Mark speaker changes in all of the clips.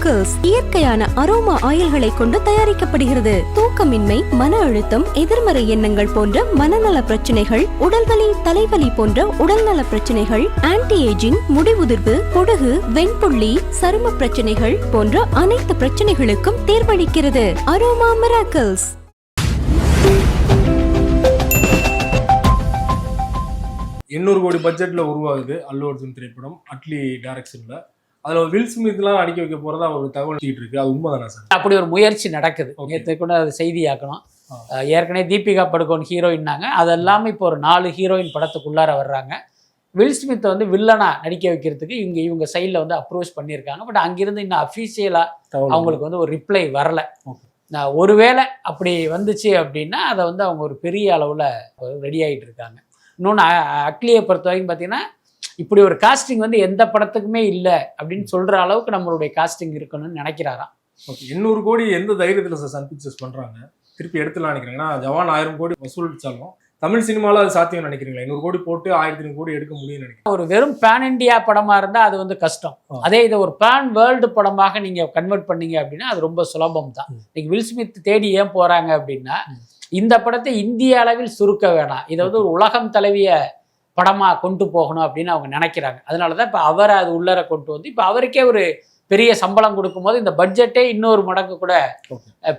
Speaker 1: Aroma இயற்கையான aroma ஆயில்களை கொண்டு தயாரிக்கப்படுகிறது. தூக்கமின்மை மன அழுத்தம் எதிர்மறை எண்ணங்கள் போன்ற மனநல பிரச்சனைகள் உடல்வலி தலைவலி போன்ற உடல்நல பிரச்சனைகள் ஆன்டி ஏஜிங் முடிவுதிர்வு பொடுகு வெண்புள்ளி சரும பிரச்சனைகள் போன்ற அனைத்து பிரச்சனைகளுக்கும் தேர்வளிக்கிறது. அரோமா மிராக்கிள்ஸ்
Speaker 2: எண்ணூறு கோடி பட்ஜெட்டில் உருவாகுது அல்லு அர்ஜுன் திரைப்படம். அட்லி டைரக்ஷனில் அதுல வில் ஸ்மித்லாம் நடிக்க வைக்க போறதா ஒரு தகவல் இருக்கு. அது உண்மைதானா சார்?
Speaker 3: அப்படி ஒரு முயற்சி நடக்குது. நேற்று கூட அது செய்தியாக்கணும் ஏற்கனவே தீபிகா படுகோன் ஹீரோயின்னாங்க அது இப்போ ஒரு நாலு ஹீரோயின் படத்துக்குள்ளார வர்றாங்க. வில் ஸ்மித்தை வந்து வில்லனா நடிக்க வைக்கிறதுக்கு இவங்க இவங்க சைடில் வந்து அப்ரோச் பண்ணியிருக்காங்க. பட் அங்கிருந்து இன்னும் அஃபீஷியலாக அவங்களுக்கு வந்து ஒரு ரிப்ளை வரல. ஒருவேளை அப்படி வந்துச்சு அப்படின்னா அதை வந்து அவங்க ஒரு பெரிய அளவில் ரெடி ஆகிட்டு இருக்காங்க. இன்னொன்று அட்லியை பொறுத்த வரைக்கும் பார்த்தீங்கன்னா இப்படி ஒரு காஸ்டிங் வந்து எந்த படத்துக்குமே இல்லை அப்படின்னு சொல்கிற அளவுக்கு நம்மளுடைய காஸ்டிங் இருக்கணும்னு நினைக்கிறாராம்.
Speaker 2: ஓகே எண்ணூறு கோடி எந்த தைரியத்துல சார் சன் பிக்சர்ஸ் பண்றாங்க? திருப்பி எடுத்துலாம் நினைக்கிறேன் ஏன்னா ஜவான் ஆயிரம் கோடி வசூலிச்சாலும் தமிழ் சினிமால அது சாத்தியம் நினைக்கிறீங்களா? எண்ணூறு கோடி போட்டு ஆயிரத்தி ஐநூறு கோடி எடுக்க முடியும்னு நினைக்கிறேன்
Speaker 3: ஒரு வெறும் பேன் இண்டியா படமா இருந்தா அது வந்து கஷ்டம். அதே இதை ஒரு பேன் வேர்ல்டு படமாக நீங்க கன்வெர்ட் பண்ணீங்க அப்படின்னா அது ரொம்ப சுலபம் தான்.
Speaker 2: ம்.
Speaker 3: நீங்க வில் ஸ்மித் தேடி ஏன் போறாங்க அப்படின்னா. இந்த படத்தை இந்திய அளவில் சுருக்க வேணாம். இதை வந்து ஒரு உலகம் தழுவிய படமா கொண்டு போகணும் அப்படின்னு அவங்க நினைக்கிறாங்க. அதனால தான் இப்போ அவரை அது உள்ளர கொண்டு வந்து இப்போ அவருக்கே ஒரு பெரிய சம்பளம் கொடுக்கும்போது இந்த பட்ஜெட்டே இன்னொரு மடங்கு கூட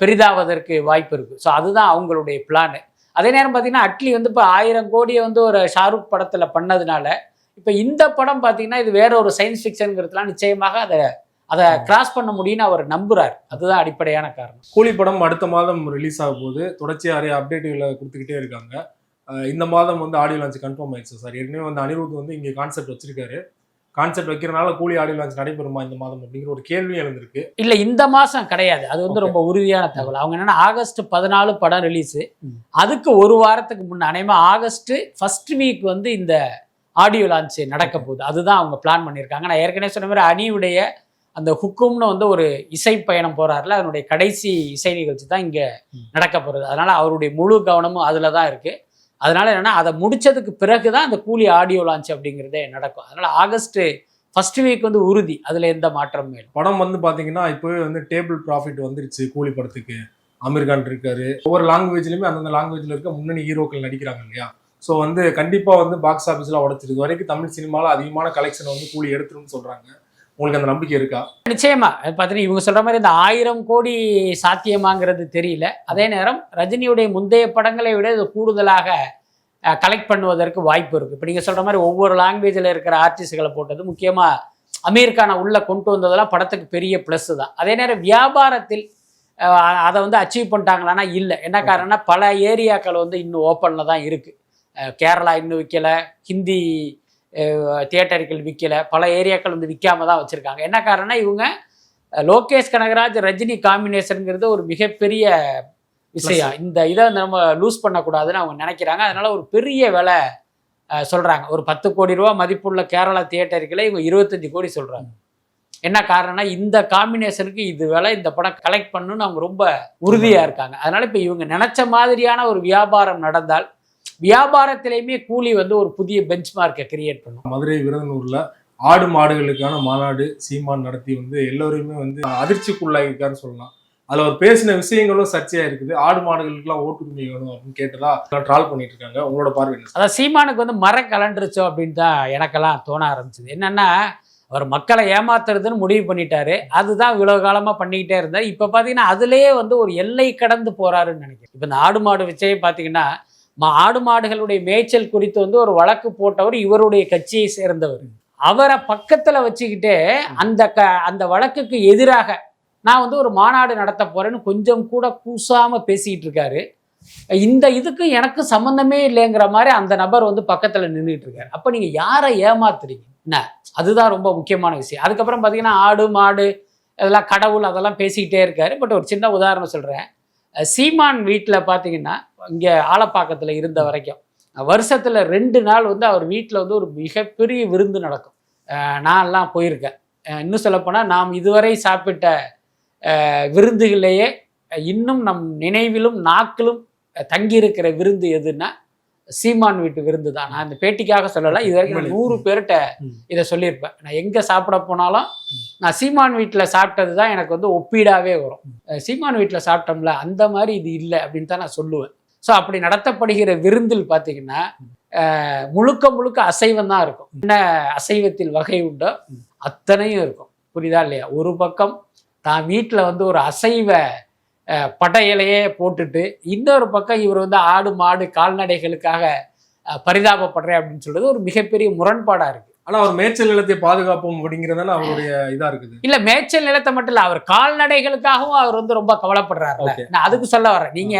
Speaker 3: பெரிதாவதற்கு வாய்ப்பு இருக்கு. ஸோ அதுதான் அவங்களுடைய பிளான் அதே நேரம் பார்த்தீங்கன்னா அட்லி வந்து இப்போ ஆயிரம் கோடியை வந்து ஒரு ஷாருக் படத்துல பண்ணதுனால இப்போ இந்த படம் பார்த்தீங்கன்னா இது வேற ஒரு சயின்ஸ் ஃபிக்ஷனுங்கிறதுலாம் நிச்சயமாக அதை அதை கிராஸ் பண்ண முடியும்னு அவர் நம்புறார். அதுதான் அடிப்படையான காரணம்.
Speaker 2: கூலி படம் அடுத்த மாதம் ரிலீஸ் ஆக போகுது. தொடர்ச்சியா நிறைய அப்டேட்டுகளை கொடுத்துக்கிட்டே இருக்காங்க. இந்த மாதம் வந்து ஆடியோ லான்ச் கன்ஃபார்ம் ஆயிடுச்சு சார். ஏற்கனவே வந்து அனிருத் வந்து இங்கே கான்செப்ட் வச்சிருக்காரு. கான்செப்ட் வைக்கிறனால கூலி ஆடியோ லான்ச் நடைபெறுமா இந்த மாதம் அப்படிங்கிற ஒரு கேள்வி எழுந்திருக்கு.
Speaker 3: இல்ல இந்த மாசம் கிடையாது. அது வந்து. ரொம்ப உறுதியான தகவல். அவங்க என்னன்னா ஆகஸ்ட் பதினாலு படம் ரிலீஸ். அதுக்கு ஒரு வாரத்துக்கு முன்ன அநேகமா ஆகஸ்ட் ஃபர்ஸ்ட் வீக் வந்து இந்த ஆடியோ லான்ச் நடக்க போகுது. அதுதான் அவங்க பிளான் பண்ணியிருக்காங்க. நான் ஏற்கனவே சொன்ன மாதிரி அணியுடைய அந்த ஹுக்கும்னு வந்து ஒரு இசை பயணம் போறாருல அதனுடைய கடைசி இசை நிகழ்ச்சி தான் இங்க. நடக்க போறது அதனால அவருடைய முழு கவனமும் அதுல தான் இருக்கு. அதனால என்னன்னா அதை முடிச்சதுக்கு பிறகு தான் அந்த கூலி ஆடியோ லான்ச் அப்படிங்கிறதே நடக்கும். அதனால ஆகஸ்ட் ஃபர்ஸ்ட் வீக் வந்து உறுதி. அதுல எந்த மாற்றமும் இல்லை.
Speaker 2: படம் வந்து பாத்தீங்கன்னா இப்போவே வந்து டேபிள் ப்ராஃபிட் வந்துருச்சு கூலி படத்துக்கு. அமீர் கான் இருக்காரு. ஒவ்வொரு லாங்குவேஜ்லயுமே அந்தந்த லாங்குவேஜ்ல இருக்க முன்னணி ஹீரோக்கள் நடிக்கிறாங்க இல்லையா? ஸோ வந்து கண்டிப்பா வந்து பாக்ஸ் ஆஃபீஸ்ல உடச்சிருக்கு வரைக்கும் தமிழ் சினிமாவில் அதிகமான கலெக்ஷன் வந்து கூலி எடுத்துருன்னு சொல்றாங்க. உங்களுக்கு அந்த நம்பிக்கை இருக்கா?
Speaker 3: நிச்சயமா. பார்த்தீங்கன்னா இவங்க சொல்ற மாதிரி இந்த ஆயிரம் கோடி சாத்தியமாங்கிறது தெரியல. அதே நேரம் ரஜினியுடைய முந்தைய படங்களை விட இது கூடுதலாக கலெக்ட் பண்ணுவதற்கு வாய்ப்பு இருக்கு. இப்போ நீங்க சொல்ற மாதிரி ஒவ்வொரு லாங்குவேஜில் இருக்கிற ஆர்டிஸ்ட்களை போட்டது முக்கியமா அமீர் கானை உள்ள கொண்டு வந்ததெல்லாம் படத்துக்கு பெரிய ப்ளஸ் தான். அதே நேரம் வியாபாரத்தில் அதை வந்து அச்சீவ் பண்ணிட்டாங்களான்னா இல்லை. என்ன காரணம்னா பல ஏரியாக்கள் வந்து இன்னும் ஓப்பனில் தான் இருக்கு. அஹ், கேரளா இன்னும் விற்கல ஹிந்தி தியேட்டர்கள் விற்கல பல ஏரியாக்கள் வந்து விற்காம தான் வச்சுருக்காங்க. என்ன காரணம்னா இவங்க லோகேஷ் கனகராஜ் ரஜினி காம்பினேஷனுங்கிறது ஒரு மிகப்பெரிய விஷயம். இந்த இதை நம்ம லூஸ் பண்ணக்கூடாதுன்னு அவங்க நினைக்கிறாங்க. அதனால ஒரு பெரிய விலை அஹ், சொல்றாங்க. ஒரு பத்து கோடி ரூபா மதிப்புள்ள கேரளா தியேட்டர்களை இவங்க இருபத்தஞ்சு கோடி சொல்றாங்க. என்ன காரணம்னா இந்த காம்பினேஷனுக்கு இது விலை இந்த படம் கலெக்ட் பண்ணணும்னு அவங்க ரொம்ப உறுதியா. இருக்காங்க. அதனால இப்போ இவங்க நினைச்ச மாதிரியான ஒரு வியாபாரம் நடந்தால் வியாபாரத்திலையுமே கூலி வந்து ஒரு புதிய பெஞ்ச் மார்க்கை கிரியேட் பண்ணும்.
Speaker 2: மதுரை விருதுநூர்ல ஆடு மாடுகளுக்கான மாநாடு சீமான் நடத்தி வந்து எல்லோரையுமே வந்து அதிர்ச்சிக்குள்ளாயிருக்காருன்னு சொல்லலாம். அதுல அவர் பேசின விஷயங்களும் சர்ச்சையா இருக்குது. ஆடு மாடுகளுக்கெல்லாம் ஓட்டுரிமை வேணும் அப்படின்னு கேட்டதா ட்ரால் பண்ணிட்டு இருக்காங்க. உங்களோட பார்வை?
Speaker 3: அதான் சீமானுக்கு வந்து மர கலண்டுருச்சோ அப்படின்னு தான் எனக்கெல்லாம் தோண ஆரம்பிச்சது. என்னன்னா அவர் மக்களை ஏமாத்துறதுன்னு முடிவு பண்ணிட்டாரு. அதுதான் இவ்வளவு காலமா பண்ணிக்கிட்டே இருந்தார். இப்ப பாத்தீங்கன்னா அதுலயே வந்து ஒரு எல்லை கடந்து போறாருன்னு நினைக்கிறேன். இப்ப இந்த ஆடு மாடு விஷயம் பாத்தீங்கன்னா மா- ஆடு மாடுகளுடைய மேய்ச்சல் குறித்து வந்து ஒரு வழக்கு போட்டவர் இவருடைய கட்சியை சேர்ந்தவர். அவரை பக்கத்துல வச்சுக்கிட்டு அந்த க அந்த வழக்குக்கு எதிராக நான் வந்து ஒரு மாநாடு நடத்த போறேன்னு கொஞ்சம் கூட கூசாம பேசிக்கிட்டு இருக்காரு. இந்த இதுக்கு எனக்கு சம்பந்தமே இல்லைங்கிற மாதிரி அந்த நபர் வந்து பக்கத்துல நின்றுட்டு இருக்காரு. அப்ப நீங்க யாரை ஏமாத்துறீங்க? என்ன? அதுதான் ரொம்ப முக்கியமான விஷயம். அதுக்கப்புறம் பாத்தீங்கன்னா ஆடு மாடு இதெல்லாம் கடவுள் அதெல்லாம் பேசிக்கிட்டே இருக்காரு. பட் ஒரு சின்ன உதாரணம் சொல்றேன். சீமான் வீட்டில் பார்த்தீங்கன்னா இங்கே ஆலப்பாக்கத்தில் இருந்த வரைக்கும் வருஷத்தில் ரெண்டு நாள் வந்து அவர் வீட்டில் வந்து ஒரு மிகப்பெரிய விருந்து நடக்கும். நான்லாம் நான் எல்லாம் போயிருக்கேன். இன்னும் சொல்லப்போனால் நாம் இதுவரை சாப்பிட்ட விருந்துகளையே விருந்துகளிலேயே இன்னும் நம் நினைவிலும் நாக்கிலும் தங்கியிருக்கிற விருந்து எதுன்னா சீமான் வீட்டு விருந்து தான். நான் இந்த பேட்டிக்காக சொல்லலை இது வரைக்கும் நான் நூறு பேர்கிட்ட. இதை சொல்லியிருப்பேன். நான் எங்கே சாப்பிட போனாலும் நான் சீமான் வீட்டில் சாப்பிட்டது தான் எனக்கு வந்து ஒப்பீடாவே வரும். சீமான் வீட்டில் சாப்பிட்டோம்ல அந்த மாதிரி இது இல்லை அப்படின்னு தான் நான் சொல்லுவேன். ஸோ அப்படி நடத்தப்படுகிற விருந்தில் பார்த்தீங்கன்னா முழுக்க முழுக்க அசைவம் தான் இருக்கும். என்ன அசைவத்தில் வகை உண்டோ அத்தனையும் இருக்கும். புரியுதா இல்லையா? ஒரு பக்கம் தான் வீட்டில் வந்து ஒரு அசைவ அஹ், படையலையே போட்டுட்டு இன்னொரு பக்கம் இவர் வந்து ஆடு மாடு கால்நடைகளுக்காக பரிதாபப்படுறேன் அப்படின்னு சொல்றது ஒரு மிகப்பெரிய முரண்பாடா இருக்கு.
Speaker 2: ஆனா அவர் மேய்ச்சல் நிலத்தை பாதுகாப்போம் அப்படிங்கறதான அவருடைய இதா இருக்குது.
Speaker 3: இல்ல மேய்ச்சல் நிலத்தை மட்டும் இல்ல அவர் கால்நடைகளுக்காகவும் அவர் வந்து ரொம்ப கவலைப்படுறாருல.
Speaker 2: Okay.
Speaker 3: நான் அதுக்கு சொல்ல வரேன் நீங்க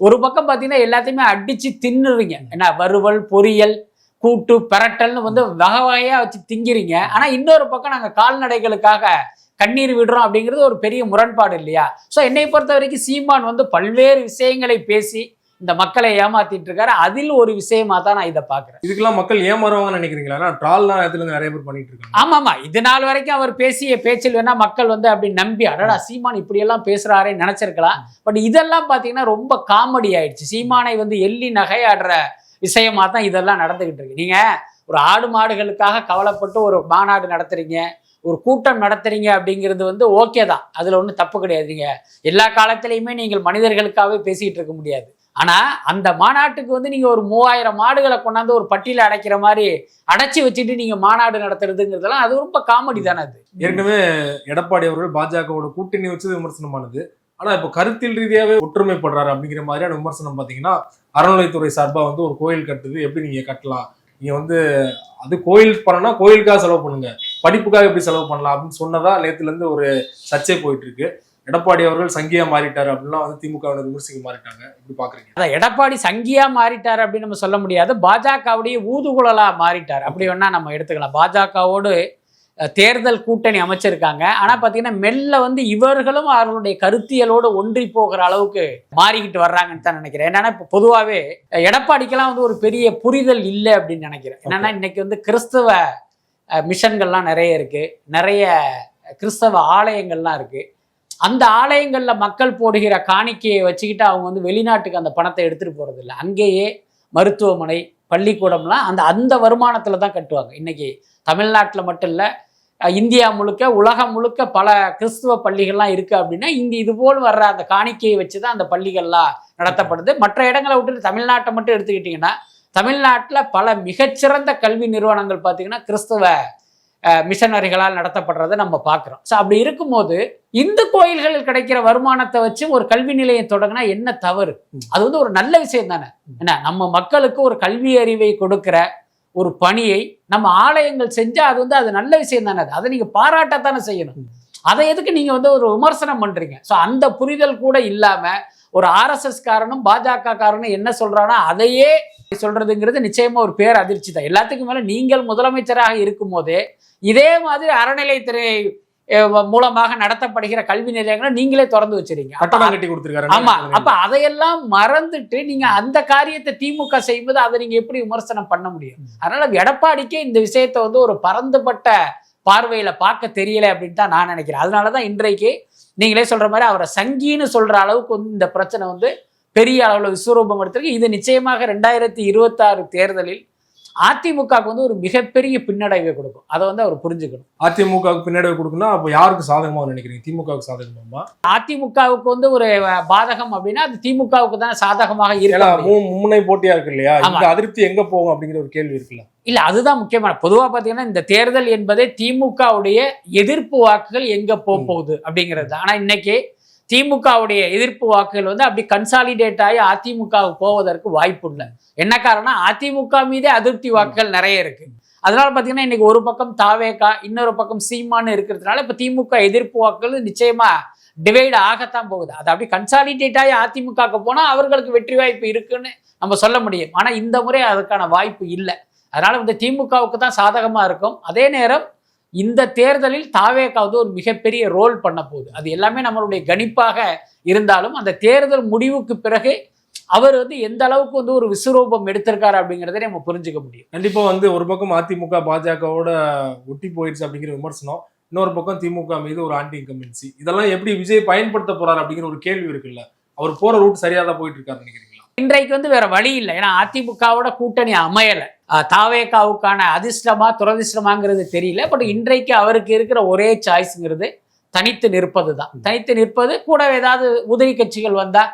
Speaker 3: ஒரு பக்கம் பாத்தீங்கன்னா எல்லாத்தையுமே அடிச்சு தின்னுறீங்க. என்ன வறுவல் பொரியல் கூட்டு பெரட்டல்னு வந்து வகை வகையா வச்சு திங்கிறீங்க. ஆனா இன்னொரு பக்கம் நாங்க கால்நடைகளுக்காக கண்ணீர் விடுறோம் அப்படிங்கிறது ஒரு பெரிய முரண்பாடு இல்லையா? சோ என்னை பொறுத்த வரைக்கும் சீமான் வந்து பல்வேறு விஷயங்களை பேசி இந்த மக்களை ஏமாத்திட்டு இருக்காரு. அதில் ஒரு விஷயமா தான் நான் இதை பாக்குறேன்
Speaker 2: இதுக்கெல்லாம் மக்கள் ஏமாறுவாங்கன்னு நினைக்கிறீங்களா? ட்ரால் இடத்துல நிறைய பேர் பண்ணிட்டு இருக்காங்க.
Speaker 3: ஆமா ஆமா இது நாள் வரைக்கும் அவர் பேசிய பேச்சில் வேணா மக்கள் வந்து அப்படி நம்பி அடடா சீமான் இப்படி எல்லாம் பேசுறாரே நினைச்சிருக்கலாம். பட் இதெல்லாம் பாத்தீங்கன்னா ரொம்ப காமெடி ஆயிடுச்சு. சீமானை வந்து எள்ளி நகையாடுற விஷயமா தான் இதெல்லாம் நடந்துகிட்டு இருக்கு. நீங்க ஒரு ஆடு மாடுகளுக்காக கவலைப்பட்டு ஒரு மாநாடு நடத்துறீங்க. ஒரு கூட்டம் நடத்துறீங்க அப்படிங்கிறது வந்து ஓகே தான். அதில் ஒன்றும் தப்பு கிடையாதுங்க. எல்லா காலத்திலையுமே நீங்கள் மனிதர்களுக்காகவே பேசிகிட்டு இருக்க முடியாது. ஆனால் அந்த மாநாட்டுக்கு வந்து நீங்கள் ஒரு மூவாயிரம் மாடுகளை கொண்டாந்து ஒரு பட்டியல அடைக்கிற மாதிரி அடைச்சி வச்சுட்டு நீங்கள் மாநாடு நடத்துறதுங்கிறதெல்லாம் அது ரொம்ப காமெடி தானே அது.
Speaker 2: ஏற்கனவே எடப்பாடி அவர்கள் பாஜகவோட கூட்டணி வச்சது விமர்சனமானது. ஆனால் இப்போ கருத்தில் ரீதியாகவே ஒற்றுமைப்படுறாரு அப்படிங்கிற மாதிரியான விமர்சனம் பார்த்தீங்கன்னா அறநிலைத்துறை சார்பாக வந்து ஒரு கோயில் கட்டுது. எப்படி நீங்கள் கட்டலாம்? நீங்கள் வந்து அது கோயில் பண்ணனா கோயிலுக்காக செலவு பண்ணுங்கள் படிப்புக்காக எப்படி செலவு பண்ணலாம் அப்படின்னு சொன்னதா நேத்துல இருந்து ஒரு சர்ச்சை போயிட்டு இருக்கு எடப்பாடி அவர்கள் சங்கியா மாறிட்டாரு அப்படின்லாம் வந்து திமுக விமர்சிக்க மாறிட்டாங்க. இப்படி பாக்குறீங்க?
Speaker 3: அதான் எடப்பாடி சங்கியா மாறிட்டார் அப்படின்னு நம்ம சொல்ல முடியாது. பாஜகவுடைய ஊதுகுழலா மாறிட்டார். அப்படி வேணா நம்ம எடுத்துக்கலாம். பாஜகவோடு தேர்தல் கூட்டணி அமைச்சிருக்காங்க. ஆனா பாத்தீங்கன்னா மெல்ல வந்து இவர்களும் அவர்களுடைய கருத்தியலோடு ஒன்றி போகிற அளவுக்கு மாறிக்கிட்டு வர்றாங்கன்னு தான் நினைக்கிறேன். என்னன்னா இப்போ பொதுவாகவே எடப்பாடிக்கெல்லாம் வந்து ஒரு பெரிய புரிதல் இல்லை அப்படின்னு நினைக்கிறேன். என்னன்னா இன்னைக்கு வந்து கிறிஸ்தவ மிஷன்கள்லாம் நிறைய இருக்குது நிறைய கிறிஸ்தவ ஆலயங்கள்லாம் இருக்குது அந்த ஆலயங்களில் மக்கள் போடுகிற காணிக்கையை வச்சுக்கிட்டு அவங்க வந்து வெளிநாட்டுக்கு அந்த பணத்தை எடுத்துகிட்டு போகிறதில்ல இல்லை. அங்கேயே மருத்துவமனை பள்ளிக்கூடம்லாம் அந்த அந்த வருமானத்தில் தான் கட்டுவாங்க. இன்னைக்கு தமிழ்நாட்டில் மட்டும் இல்லை இந்தியா முழுக்க உலகம் முழுக்க பல கிறிஸ்துவ பள்ளிகள்லாம் இருக்குது அப்படின்னா இங்க இது போல் வர்ற அந்த காணிக்கையை வச்சு தான் அந்த பள்ளிகள்லாம் நடத்தப்படுது. மற்ற இடங்களை விட்டுட்டு தமிழ்நாட்டை மட்டும் எடுத்துக்கிட்டிங்கன்னா தமிழ்நாட்டில் பல மிகச்சிறந்த கல்வி நிறுவனங்கள் பார்த்தீங்கன்னா கிறிஸ்தவ மிஷனரிகளால் நடத்தப்படுறதை நம்ம பார்க்குறோம் ஸோ அப்படி இருக்கும்போது இந்து கோயில்களில் கிடைக்கிற வருமானத்தை வச்சு ஒரு கல்வி நிலையம் தொடங்கினா என்ன தவறு? அது வந்து ஒரு நல்ல விஷயம் தானே. என்ன நம்ம மக்களுக்கு ஒரு கல்வி அறிவை கொடுக்கிற ஒரு பணியை நம்ம ஆலயங்கள் செஞ்சா அது வந்து அது நல்ல விஷயம் தானே. அது அதை நீங்க பாராட்டத்தானே செய்யணும். அதை எதுக்கு நீங்க வந்து ஒரு விமர்சனம் பண்றீங்க? ஸோ அந்த புரிதல் கூட இல்லாம ஒரு ஆர்எஸ்எஸ் காரனும் பாஜக காரனும் என்ன சொல்றானோ அதையே சொல்றதுங்கிறது நிச்சயமா ஒரு பேர் அதிர்ச்சி தான். எல்லாத்துக்கும் மேல நீங்கள் முதலமைச்சராக இருக்கும் போதே இதே மாதிரி அறநிலைத்துறை மூலமாக நடத்தப்படுகிற கல்வி நிலையங்களை நீங்களே திறந்து வச்சிருங்க
Speaker 2: கட்டணம் கட்டி கொடுத்திருக்காரு
Speaker 3: ஆமா. அப்ப அதையெல்லாம் மறந்துட்டு நீங்க அந்த காரியத்தை திமுக செய்யும்போது அதை நீங்க எப்படி விமர்சனம் பண்ண முடியும்? அதனால எடப்பாடிக்கே இந்த விஷயத்தை வந்து ஒரு பரந்துபட்ட பார்வையில பார்க்க தெரியல அப்படின்னு தான் நான் நினைக்கிறேன். அதனாலதான் இன்றைக்கு நீங்களே சொல்ற மாதிரி அவரை சங்கின்னு சொல்ற அளவுக்கு வந்து இந்த பிரச்சனை வந்து பெரிய அளவில் விஸ்வரூபம் எடுத்திருக்கு. இது நிச்சயமாக ரெண்டாயிரத்தி இருபத்தாறு தேர்தலில் அதிமுகவுக்கு வந்து ஒரு மிகப்பெரிய பின்னடைவை கொடுக்கும். அதை வந்து அவர் புரிஞ்சுக்கணும்.
Speaker 2: அதிமுகவுக்கு பின்னாடி கொடுக்கணும் அப்போ யாருக்கு சாதகமா நினைக்கிறீங்க? திமுகவுக்கு சாதகமா
Speaker 3: அதிமுகவுக்கு வந்து ஒரு பாதகம் அப்படின்னா அது திமுகவுக்கு தான் சாதகமாக
Speaker 2: ஏன்னா
Speaker 3: இருக்க
Speaker 2: மூ- மும்முனை போட்டியா இருக்கு இல்லையா. இந்த அதிருப்தி எங்க போகும் அப்படிங்கிற ஒரு கேள்வி இருக்குல்ல.
Speaker 3: இல்ல அதுதான் முக்கியமான. பொதுவா பாத்தீங்கன்னா இந்த தேர்தல் என்பதே திமுகவுடைய எதிர்ப்பு வாக்குகள் எங்க போக போகுது அப்படிங்கிறது. ஆனா இன்னைக்கு திமுகவுடைய எதிர்ப்பு வாக்குகள் வந்து அப்படி கன்சாலிடேட் ஆகி அதிமுகவுக்கு போவதற்கு வாய்ப்பு இல்லை என்ன காரணம் அதிமுக மீதே அதிருப்தி வாக்குகள் நிறைய இருக்கு. அதனால பார்த்தீங்கன்னா இன்னைக்கு ஒரு பக்கம் தாவேக்கா இன்னொரு பக்கம் சீமான்னு இருக்கிறதுனால இப்போ திமுக எதிர்ப்பு வாக்குகள் நிச்சயமா டிவைட் ஆகத்தான் போகுது. அது அப்படி கன்சாலிடேட் ஆகி அதிமுகவுக்கு போனால் அவர்களுக்கு வெற்றி வாய்ப்பு இருக்குன்னு நம்ம சொல்ல முடியும். ஆனால் இந்த முறை அதுக்கான வாய்ப்பு இல்லை. அதனால வந்து திமுகவுக்கு தான் சாதகமாக இருக்கும். அதே நேரம் இந்த தேர்தலில் தாவேக்காவது ஒரு மிகப்பெரிய ரோல் பண்ண போகுது. அது எல்லாமே நம்மளுடைய கணிப்பாக இருந்தாலும் அந்த தேர்தல் முடிவுக்கு பிறகு அவர் வந்து எந்த அளவுக்கு வந்து ஒரு விஸ்வரூபம் எடுத்திருக்காரு அப்படிங்கிறத நம்ம புரிஞ்சுக்க முடியும்.
Speaker 2: கண்டிப்பா வந்து ஒரு பக்கம் அதிமுக பாஜகவோட ஒட்டி போயிடுச்சு அப்படிங்கிற விமர்சனம் இன்னொரு பக்கம் திமுக மீது ஒரு ஆன்டி இன்கம்பன்சி இதெல்லாம் எப்படி விஜய் பயன்படுத்த போறாரு அப்படிங்கிற ஒரு கேள்வி இருக்குல்ல. அவர் போற ரூட் சரியாதான் போயிட்டு இருக்காரு நினைக்கிறேன்
Speaker 3: இன்றைக்கு வந்து வேற வழி இல்லை. ஏன்னா அதிமுகவோட கூட்டணி அமையலை. தாவேக்காவுக்கான தாவேகாவுக்கான அதிர்ஷ்டமா துரதிர்ஷ்டமாங்கிறது தெரியல. பட் இன்றைக்கு அவருக்கு இருக்கிற ஒரே சாய்ஸ்ங்கிறது தனித்து நிற்பது தான் தனித்து நிற்பது கூட ஏதாவது உதவி கட்சிகள் வந்தா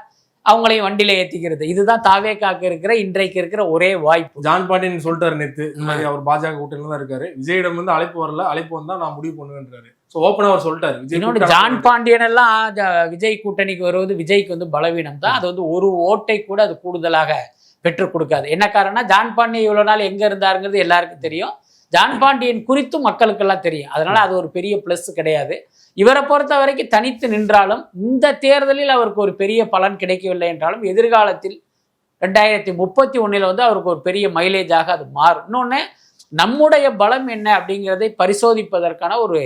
Speaker 3: அவங்களையும் வண்டியில ஏத்திக்கிறது. இதுதான் தாவேகாக்கு இருக்கிற இன்றைக்கு இருக்கிற ஒரே வாய்ப்பு.
Speaker 2: ஜான் பாண்டியன் சொல்லிட்டாரு நேத்து. இந்த மாதிரி அவர் பாஜக கூட்டணியில தான் இருக்காரு. விஜயிடம் வந்து அழைப்பு வரல. அழைப்பு வந்தா நான் முடிவு பண்ணுவேன்றாரு. சோ ஓப்பனா அவர் சொல்லிட்டாரு.
Speaker 3: இன்னொன்று ஜான் பாண்டியன் எல்லாம் விஜய் கூட்டணிக்கு வருவது விஜய்க்கு வந்து பலவீனம் தான். அது வந்து ஒரு ஓட்டை கூட அது கூடுதலாக பெற்றுக் கொடுக்காது. என்ன காரணம்னா ஜான் பாண்டியன் இவ்வளவு நாள் எங்க இருந்தாருங்கிறது எல்லாருக்கும் தெரியும். ஜான் பாண்டியன் குறித்தும் மக்களுக்கெல்லாம் தெரியும். அதனால அது ஒரு பெரிய பிளஸ் கிடையாது. இவரை பொறுத்த வரைக்கும் தனித்து நின்றாலும் இந்த தேர்தலில் அவருக்கு ஒரு பெரிய பலன் கிடைக்கவில்லை என்றாலும் எதிர்காலத்தில் ரெண்டாயிரத்தி முப்பத்தி ஒன்றில் வந்து அவருக்கு ஒரு பெரிய மைலேஜாக அது மாறும். இன்னொன்று நம்முடைய பலம் என்ன அப்படிங்கிறதை பரிசோதிப்பதற்கான ஒரு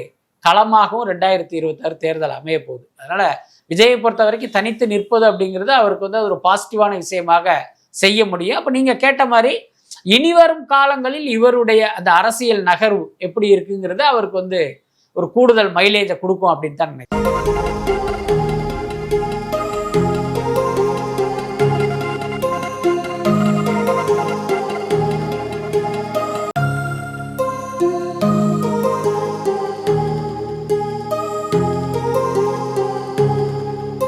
Speaker 3: களமாகவும் ரெண்டாயிரத்தி இருபத்தாறு தேர்தல் அமைய போகுது. அதனால் விஜயை பொறுத்த வரைக்கும் தனித்து நிற்பது அப்படிங்கிறது அவருக்கு வந்து அது ஒரு பாசிட்டிவான விஷயமாக செய்ய முடியும். அப்போ நீங்கள் கேட்ட மாதிரி இனிவரும் காலங்களில் இவருடைய அந்த அரசியல் நகர்வு எப்படி இருக்குங்கிறது அவருக்கு வந்து ஒரு கூடுதல் மைலேஜை கொடுக்கும் அப்படின்னு தான் நினைக்கிறேன்.